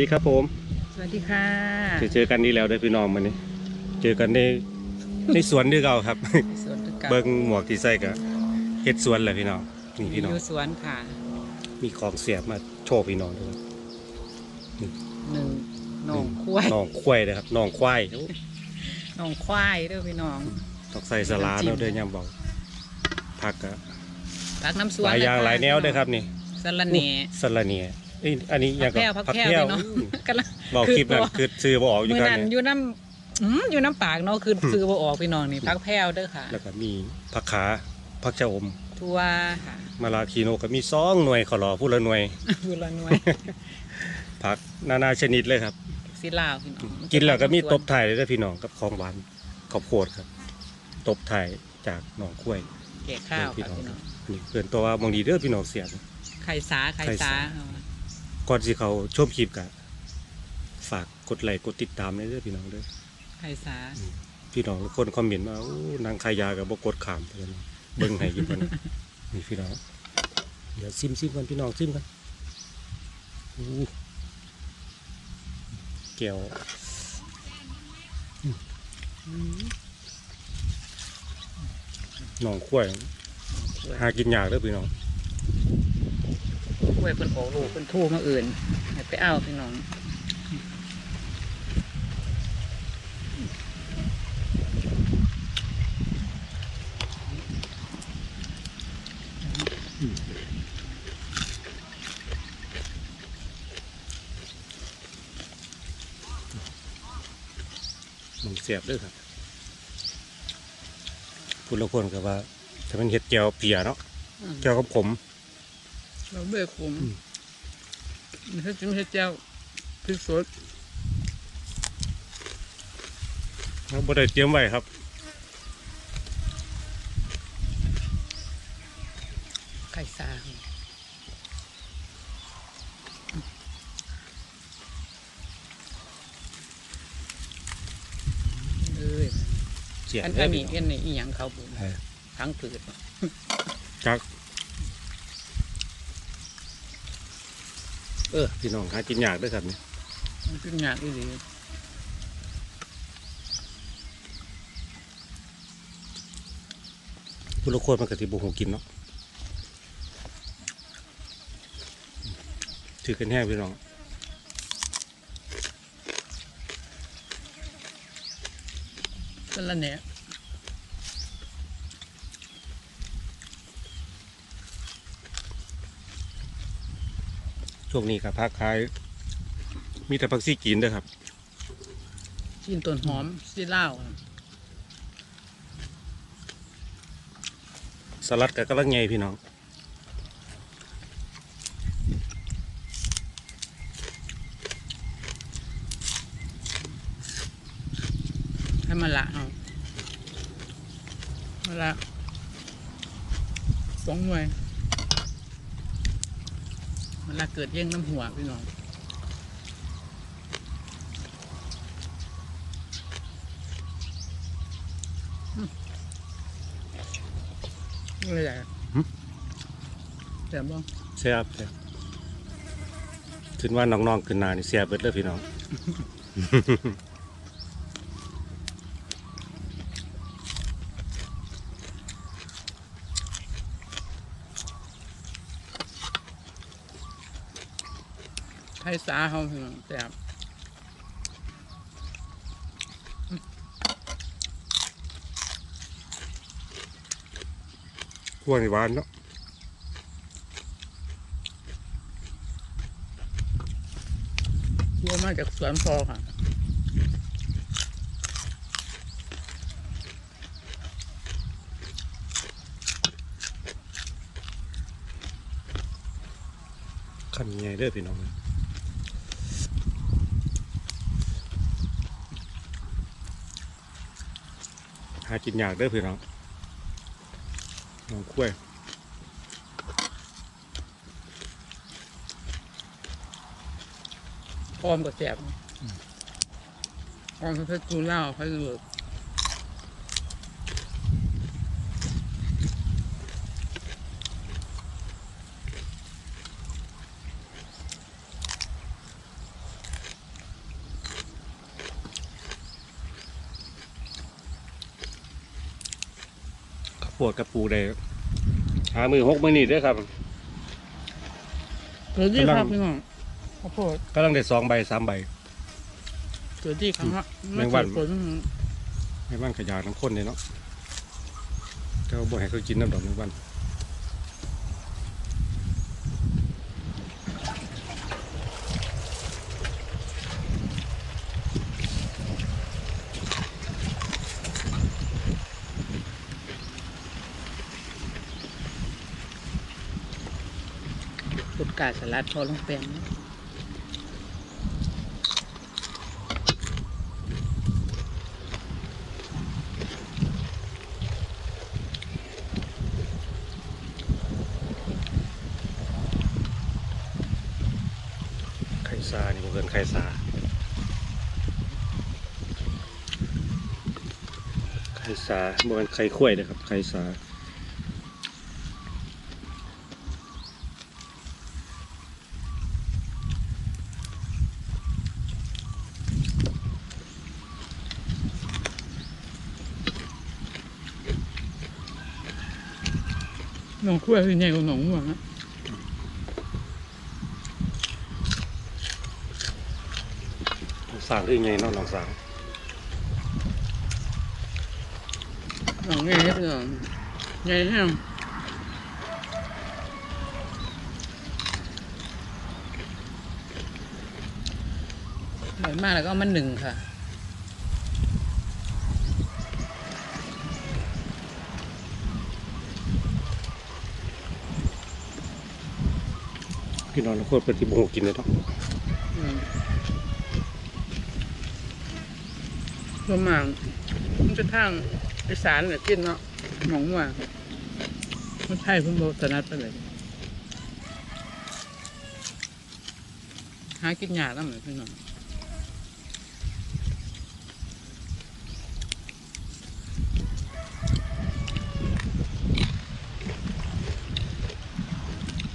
วัสดีครับผม สวัสดีค่ะเจอเจอกันนี่แล้วเด้อพี่น้องมันนี้เจอกันในในสวนด้วยเก่าครับ สวนตุกกะเบิ้งหมวกที่ใส่กับเฮ็ดสวนแหละพี่น้องนี่พี่น้องอยู่สวนค่ะ มีของเสียบมาโชว์พี่น้องด้วยครับหนึ่งหนองควายน้องควายนะครับน้องควายโอ้หนองควายเด้อพี่น้องต้องใส่สลาเนาะเด้อยามเบาผักก็ผักน้ำสวหนลายอย่างะคะหลายแนวเด้อครับนี่สลัดแหน่สลัดเนี่ย เอ้ยอันนี้ยังก็ผักแพรวผักแพรววพี่น้องกำลังบอกคลิปนั้นคือตัวคือซื้อบ่ออกอยู่มือกันนั้นเนี่ยอยู่น้ำอืมอยู่น้ำปากเนาะคือซื้อบ่ออกพี่น้องนี่ผักแพรวเด้อค่ะ แล้วก็มีผักขาผักชะอมทั่วค่ะมาลาคีโนก็มีสองหน่วยขอรอผู้ละหน่วยอยู่ละหน่วยผักนานาชนิดเลยครับสิลาวพี่น้องกินแล้วก็มีตบไทายเลยนะพี่น้องกับของหวานข้าวโพดครับ ตบไทายจากหนองกล้วยแก่ข้าวพี่ค่ะน้องพี่น้องนี่เพื่อนตัวว่าบางทีเด้อพี่น้องเสียบไข่สาไข่ไข่สาสา ก่อนสิเขาชมคลิปกะฝากกดไลค์กดติดตามเลยเด้อพี่น้องเด้อไข่สาพี่น้องทุกคนคอมเมนต์มาอู้นางขายยากับบกดขามเพิ่นเบิ่งให้อยู่เพิ่นนี่พี่น้องเดี๋ยวซิมซิมกันพี่น้องซิมกันอู้แก้วอืมหนองข้วยหากินยากเด้อพี่น้องก ล้วยเพิ่นออกลูกเพิ่นทู่มาอื่นไปเอาพี่น้องมันเสียบด้วยครับคุณละคนก็ว่าถ้ามันเห็ดแก้วเปียเนาะอืมแก้วกับผม เราเบื่อขมอืมไม่ใช่ไม่ใช่เจ้าพริกสดเราบ่ได้เตรียมไว้ครับไข่สาเอ้ยเสียบอันเด้อัอนนี้พี่น้องอันนี้อีหยังเขาบุญเออทั้งผืด จัก เออพี่น้องหากินยากเด้วยครับนี่มันเป็นงานอีหลีคุณละคนมันก็สิบ่ฮู้กินเนาะถือกันแห้งพี่น้องก็ละเนี่ย ช่วงนี้ก็พักขาย มีแต่ผักซี่กินเด้อครับชิ้นต้นหอมซีล่าวสลัดก็กำลังใหญ่พี่น้องให้มันละเอามาละสองหน่วย มันละเกิดเย่งน้ำหัวพี่น้องอืมอะไรใหญ่แต่บบ้างแซ่บแซ่บถึงว่าน้องๆขึ้นหนานี่แซ่บเบิดเลยพี่น้อง ไทยสาเขาพี่น้องแต่บพวกนี่หวานเนาะวัวมาจากสวนพอค่ะขันใหญ่เด้อพี่น้อง หากินยากเด้อพี่น้องน้องคุ้วยพร้อมกับแสบพร้อมเพชรกูเล่าเขาจะเลิก พวกกระปูได้หามือหกมือนี่เด้วยครับ เกิดที่กำลังครับพี่น้องข้าวโพดกำลังได้สองใบสามใบ เกิดที่ครั้งละแมงวันผลให้บ้านขยาทั้งคนเลยเนาะเจ้าบ่ให้เขากินน้ำดอกในวัน ปุดกาสลัดพอลงแปลงนะไข่ซานี่บ่เกินไข่ซาไข่ซาบ่เป็นไข่ข้วยนะครับไข่ซา นองขั้วคือใหญ่กว่าหนองม่วงอะน้องสางคือไงเนาะน้องสางหนองใหญ่พี่น้องใหญ่แห้งใหญ่มากแล้วก็เอามันหนึ่งค่ะ พี่น้องทุกคนเป็นที่บ่ฮู้กินเลยเนาะอืมส่วนมากมันจะทางอีสานเนี่ยกินเนาะหนองว่าไม่ใช่เพิ่นบอกสนัดไปเลยหากินยากแล้วเหมือนพี่น้อง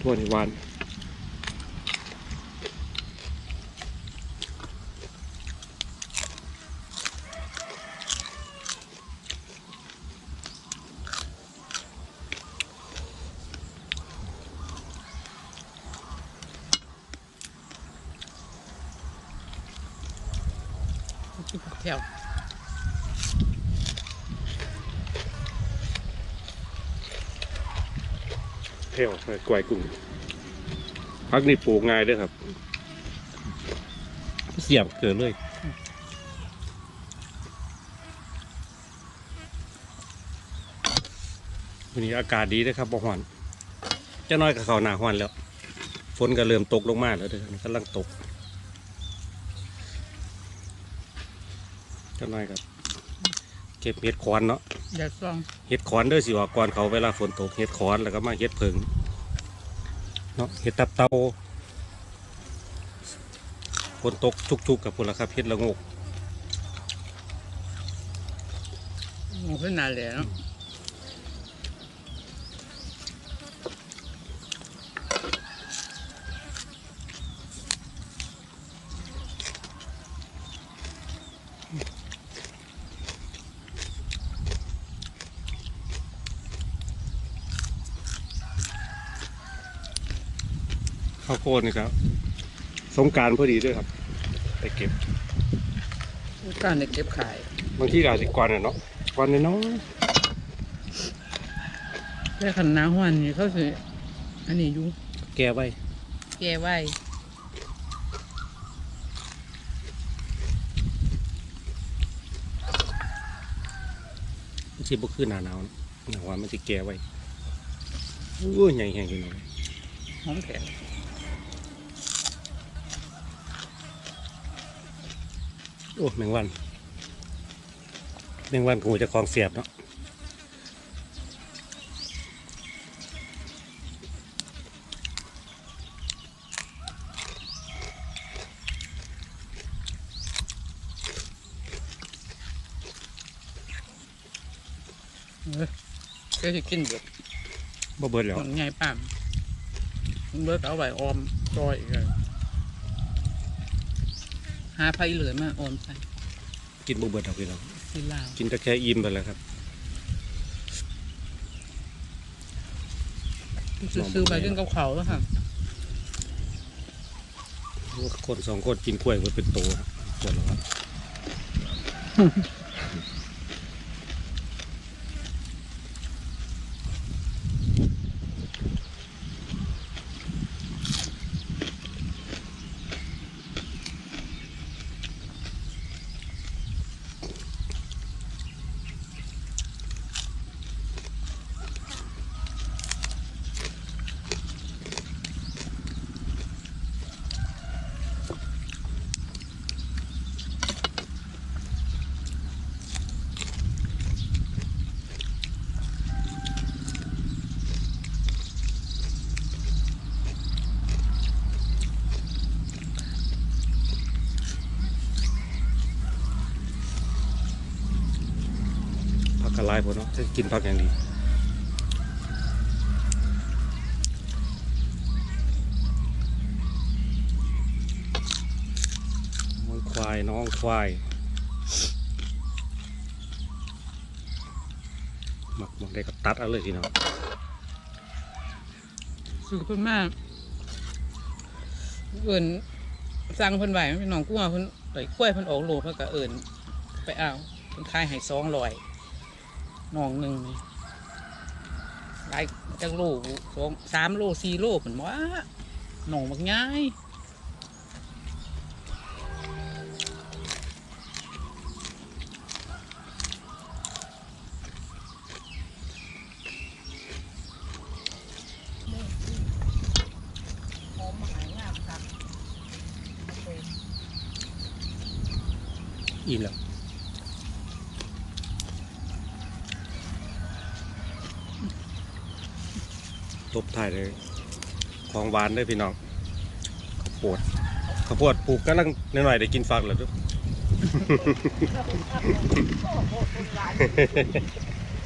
ทั่วนิวาน ถวเที่ยวไปกวยกุ้งพักนี่ปลูกง่ายด้วยครับ เสียบเกิดเลยวันนี้อากาศดีนะครับบ่ฮ้อนจะน้อยกับเขาหนาฮ้อนแล้ว ฝนก็เริ่มตกลงมาแล้วเด้อกำลังตก จะน้อยครับ เก็บเห็ดขอนเนาะยาซองเห็ดขอนเด้อสิว่าก่อนเขาเวลาฝนตกเห็ดขอนแล้วก็มาเห็ดเพิงเนาะเห็ดตับเตาฝนตกชุกๆกับพวกละครับเห็ดละโงกโอ้ขึ้นนานเลยเนาะ โพดนี่ครับสงกรารพอดีด้วยครับ ไปเก็บการเนี่ยเก็บขาย บางที่ก็อาจจะกวนอะเนาะกวนน้อยแต่ขันน้าหวานนี่เขาสิอันนี้อยู่ๆแก่ไว้แก่ไว้มันสิบ่คือหนาหนาวนะหนาว่ามันสิแก่ไว้อู้ใหญ่แห้งอยู่หน่อย หอมแข็ง โอ้แมงวันแมงวันกูจะคลองเสียบเนาะก็จะกินเบิดบ่เบิดแล้วของใหญ่ป้ามมันเบิดเอาไว้ออมซอยอีกเลย หาไผ่เหลือมาออมใส่กินบุบเบิดเอาไปแล้วกินลาวกินตะแค่อิ่มไปแล้วครับ ซื้อๆไปกินกับเขาแล้วค่ะคนสองคนกินกล้วยมันเป็นโตครับคนละครับ กกระไลพอเนาะจะกินผักอย่างดีน้องควายน้องควายหมักหมักได้ก็ตัดเอาเลยพี่น้องซื้อเพิ่นมากเอิญสั่งเพิ่นไว้มันเป็นหนองกุ้งเพิ่นไอ้กล้วยเพิ่นออกโลเพิ่นก็เอิญไปเอาเพิ่นขายให้สองร้อย นองหนึ่งนี่หลายจังโลสองสามโลสี่โลเหมือนว่าหนองบักง่าย ตบถ่ายเลย ของหวานเด้วยพี่น้องข้าวโพดข้าวโพดปลูกก็ลังหน่อยๆได้กินฟักแล้วเด้วย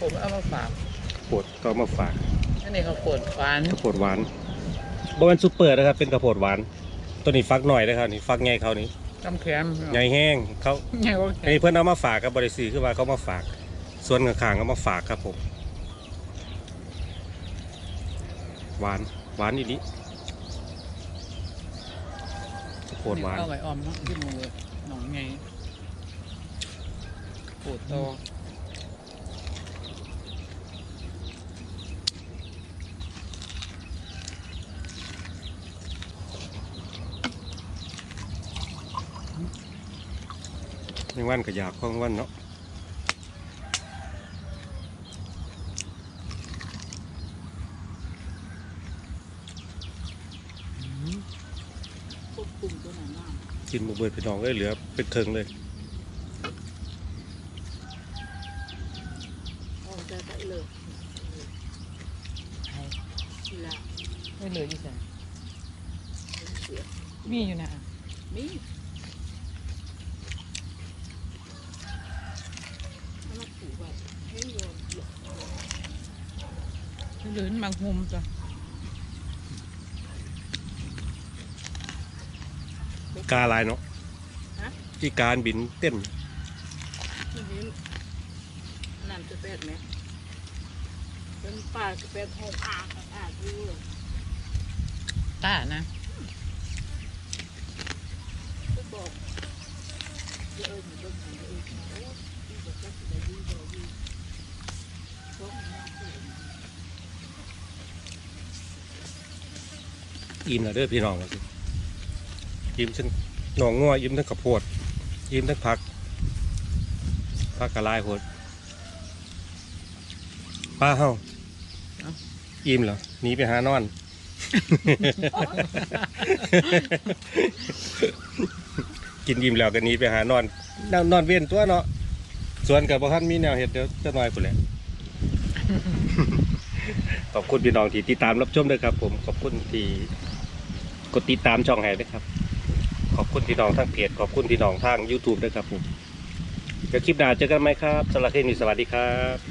ผมเอามาฝากโพดก็เอามาฝากอันนี้เขาวโพดหวานข้าวโพดหวานบเป็นซุปเปอร์นะครับ เป็นข้าวโพดหวาน ตัวนี้ฟักหน่อยนะครับนี่ฟักไงเขานี่จำแขมใหญ่แห้งเขาใหญ่กว่าแขอันนี้เพื่อนเอามาฝากกับบริษัทคือว่าเขามาฝาก ส่วนข้างๆเอามาฝากครับผม หวานหวานอีนี้ข้าวโพดหวาน เอาไว้ออมเนาะที่มือหนองไงโพดโตยังวันก็อยากของวันเนาะ ควบคุมตัวหนังมากกินหมูเบิดพี่น้องเลยเหลือเป็นเคิงเลยออกจากไปเลยละไม่เหลืออยู่ใส่เสียมีอยู่นะมีเอามาผูกไว้ให้โยนเหยียบไม่เหลือบางมุมจ้ะ กาลายเนาะที่การบินเต้นทีนี้น้ำจะแปดไหมเป็นป่าจะแปดหกอาอาดูตานะก็บอกเดี๋ยวเออหนูเบิ่งหาเองโอ้ที่บอกว่าจะได้ดีได้ดีก็น้ำผูกอิ่มแล้วเด้อพี่น้องว่าสิ อิ่มทั้งหนองงัวอิ่มทั้งข้าวโพดอิ่มทั้งผักผักกระลายโพดป้าเฮาอิ่มเหรอหนีไปหานอน กินอิ่มแล้วก็หนีไปหานอนนอนนอนเวียนตัวเนาะส่วนกับพ่ท่านมีแนวเห็ดเดี๋ยวจะน้อยพุ่นแหละขอบคุณพี่น้องที่ติดตามรับชมด้วยครับ ผมขอบคุณที่กดติดตามช่องแห่ด้วยครับ อบคุณพี่น้องทั้งเพจขอบคุณพี่น้องทาง YouTube ด้วยครับผมเดี๋ยวคลิปหน้าเจอกันไหมครับสำหรับคลิปนี้สวัสดีครับ